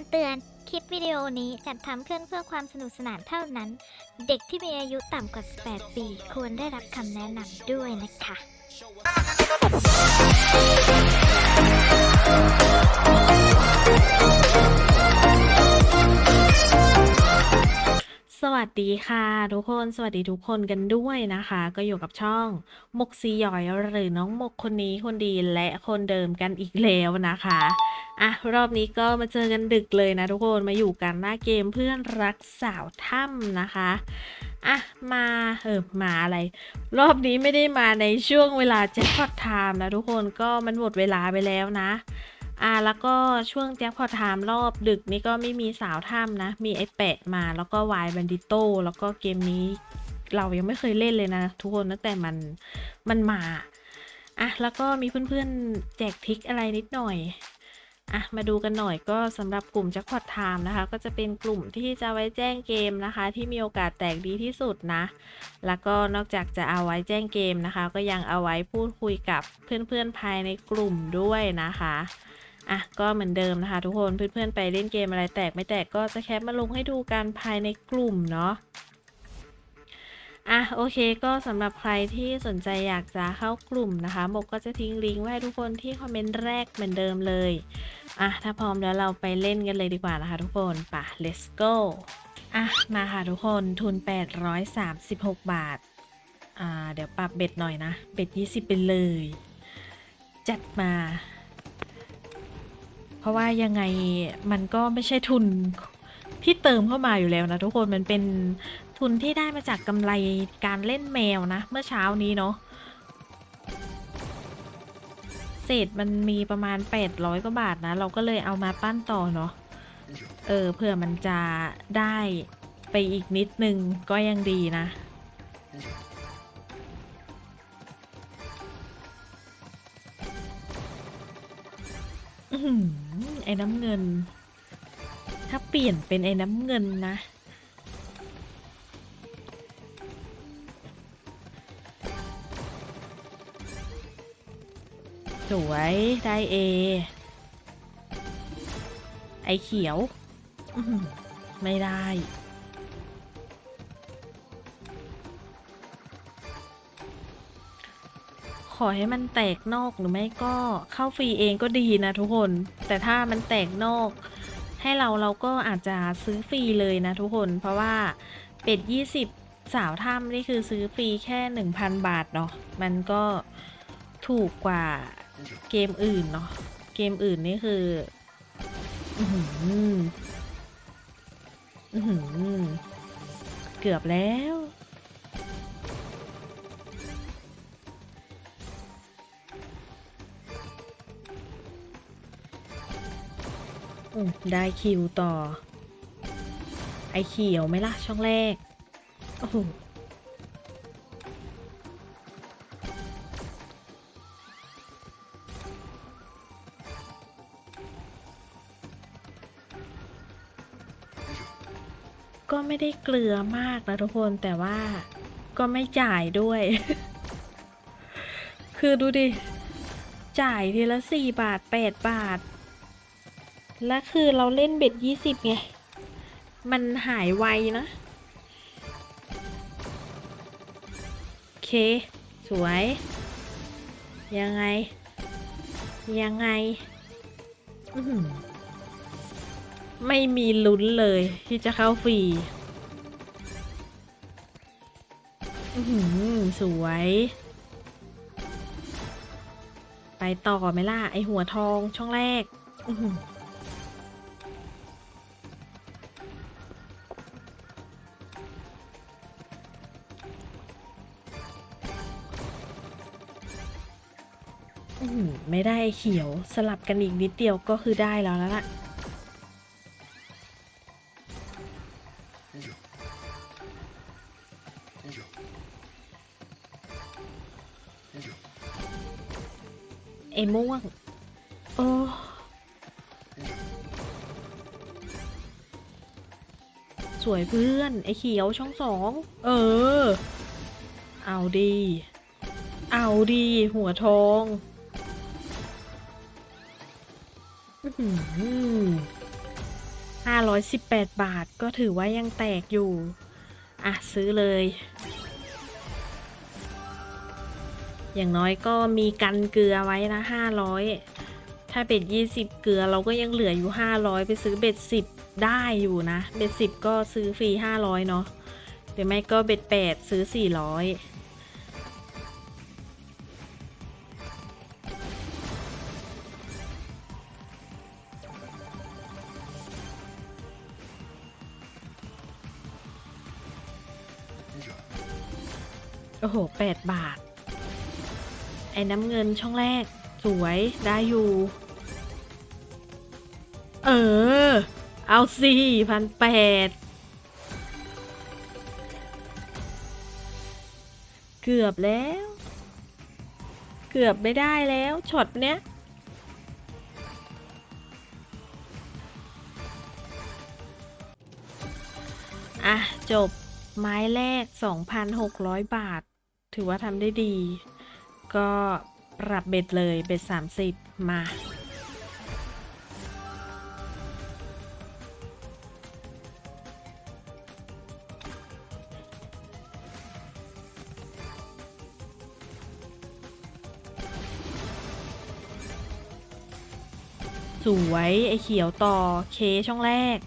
ำเตือน คลิปวิดีโอนี้จัดทำขึ้นเพื่อความสนุกสนานเท่านั้น เด็กที่มีอายุต่ำกว่า 18 ปี ควรได้รับคำแนะนำด้วยนะคะ สวัสดีค่ะทุกคนสวัสดีทุกคนกันด้วยนะคะ ก็อยู่กับช่องมกซีหยอยหรือน้องมกคนนี้คนดีและคนเดิมกันอีกแล้วนะคะ อะรอบนี้ก็มาเจอกันดึกเลยนะทุกคนมาอยู่กันหน้าเกมเพื่อนรักสาวถ้ำนะคะอะมาเออมาอะไร รอบนี้ไม่ได้มาในช่วงเวลาแจ็คพอตไทม์นะทุกคนก็มันหมดเวลาไปแล้วนะอ่าแล้วก็ช่วงแจ็คพอตไทม์รอบดึกนี่ก็ไม่มีสาวถ้ำนะ มีไอ้แปะมาแล้วก็วายบันดิโตแล้วก็เกมนี้เรายังไม่เคยเล่นเลยนะ ทุกคนตั้งแต่มันมันมาอะแล้วก็มีเพื่อนๆแจกทิกอะไรนิดหน่อย อะมาดูกันหน่อยก็สำหรับกลุ่มแจ็คพอตไทม์นะคะ ก็จะเป็นกลุ่มที่จะไว้แจ้งเกมนะคะ ที่มีโอกาสแตกดีที่สุดนะ แล้วก็นอกจากจะเอาไว้แจ้งเกมนะคะ ก็ยังเอาไว้พูดคุยกับเพื่อนๆภายในกลุ่มด้วยนะคะอะก็เหมือนเดิมนะคะ ทุกคนเพื่อนๆไปเล่นเกมอะไรแตกไม่แตกก็จะแคปมาลงให้ดูกันภายในกลุ่มเนาะ อะโอเคก็สำหรับใครที่สนใจอยากจะเข้ากลุ่มนะคะหมกก็จะทิ้งลิงก์ไว้ให้ทุกคนที่คอมเมนต์แรกเหมือนเดิมเลยอะถ้าพร้อมแล้วเราไปเล่นกันเลยดีกว่านะคะทุกคนป่ะ let's go อะมาค่ะทุกคนทุน 836 บาทอ่าเดี๋ยวปรับเบ็ดหน่อยนะ เบ็ด 20 ไปเลย จัดมา เพราะว่ายังไงมันก็ไม่ใช่ทุนที่เติมเข้ามาอยู่แล้วนะทุกคนมันเป็น ทุนที่ได้มาจากกำไรการเล่นแมวนะ เมื่อเช้านี้เนาะเศษมันมีประมาณ 800กว่าบาทนะ เราก็เลยเอามาปั้นต่อเนาะเออเผื่อมันจะได้ไปอีกนิดนึงก็ยังดีนะ ไอ้น้ำเงิน ถ้าเปลี่ยนเป็นไอ้น้ำเงินนะ สวยได้เอ ไอเขียว ไม่ได้ ขอให้มันแตกนอกหรือไม่ก็เข้าฟรีเองก็ดีนะทุกคน แต่ถ้ามันแตกนอก ให้เราเราก็อาจจะซื้อฟรีเลยนะทุกคน เพราะว่าเป็ด 20 สาวถ้ำนี่คือซื้อฟรีแค่ 1,000 บาทเนาะมันก็ถูกกว่า เกมอื่นเนาะเกมอื่นนี่คืออือหืออื้อหือเกือบแล้วได้คิวต่อ ไอเขียวไหมล่ะช่องแรก โอ้โห ก็ไม่ได้เกลือมากนะทุกคนแต่ว่าก็ไม่จ่ายด้วย คือดูดิ จ่ายทีละสี่บาทแปดบาท และคือเราเล่นเบ็ดยี่สิบไง มันหายไวนะ โอเค สวย ยังไง ยังไง อื ไม่มีลุ้นเลยที่จะเข้าฟรีอื้อหือสวย ไปต่อไหมล่ะ ไอหัวทองช่องแรกอื้อหืออื้อหือไม่ได้เขียวสลับกันอีกนิดเดียวก็คือได้แล้วแล้วล่ะ ไอ้ม่วง โอ้สวยเพื่อน ไอ้เขียวช่องสอง เออ เอาดี เอาดี หัวทองอื้อหือ518บาทก็ถือว่ายังแตกอยู่ อะซื้อเลย อย่างน้อยก็มีกันเกลือไว้นะห้าร้อยถ้าเบ็ดยี่สิบเกลือเราก็ยังเหลืออยู่ห้าร้อยไปซื้อเบ็ดสิบได้อยู่นะ เบ็ดสิบก็ซื้อฟรีห้าร้อยเนาะหรือไม่ก็เบ็ดแปดซื้อสี่ร้อย โอ้โห8บาท ไอ้น้ำเงินช่องแรก สวยได้อยู่ เออ เอาสิพันแปดเกือบแล้ว เกือบไม่ได้แล้วช็อตเนี้ยอะ จบ ไม้แรก 2,600 บาท ถือว่าทำได้ดี ก็ปรับเบ็ดเลยเบ็ด 30 มาสวย ไอเขียวต่อเคช่องแรก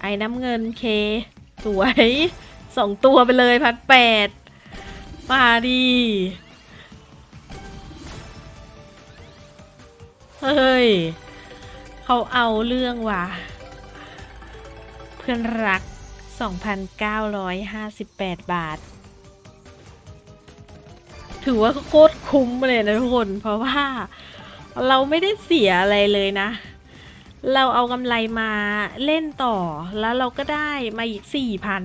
ไอ้น้ำเงินเค สวยสองตัวไปเลยพันแปดมาดีเฮ้ย เขาเอาเรื่องว่ะ เพื่อนรัก 2,958 บาท ถือว่าโคตรคุ้มเลยนะทุกคน เพราะว่าเราไม่ได้เสียอะไรเลยนะ เราเอากำไรมาเล่นต่อแล้วเราก็ได้มาอีกสี่พัน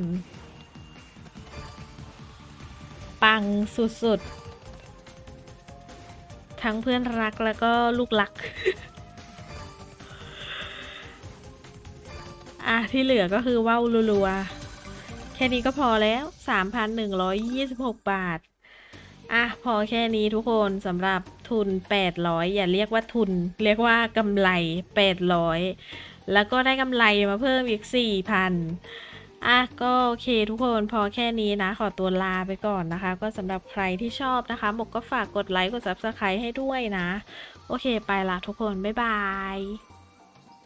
ปังสุดๆ ทั้งเพื่อนรักแล้วก็ลูกรัก อะ ที่เหลือก็คือว่าวรัวๆ แค่นี้ก็พอแล้ว 3,126 บาท อะ พอแค่นี้ทุกคนสำหรับ ทุน 800 อย่าเรียกว่าทุน เรียกว่ากำไร 800 แล้วก็ได้กำไรมาเพิ่มอีก 4,000อะก็โอเคทุกคนพอแค่นี้นะ ขอตัวลาไปก่อนนะคะ ก็สำหรับใครที่ชอบนะคะหมกก็ฝากกดไลค์กด Subscribe ให้ด้วยนะ โอเคไปละทุกคน บ๊ายบาย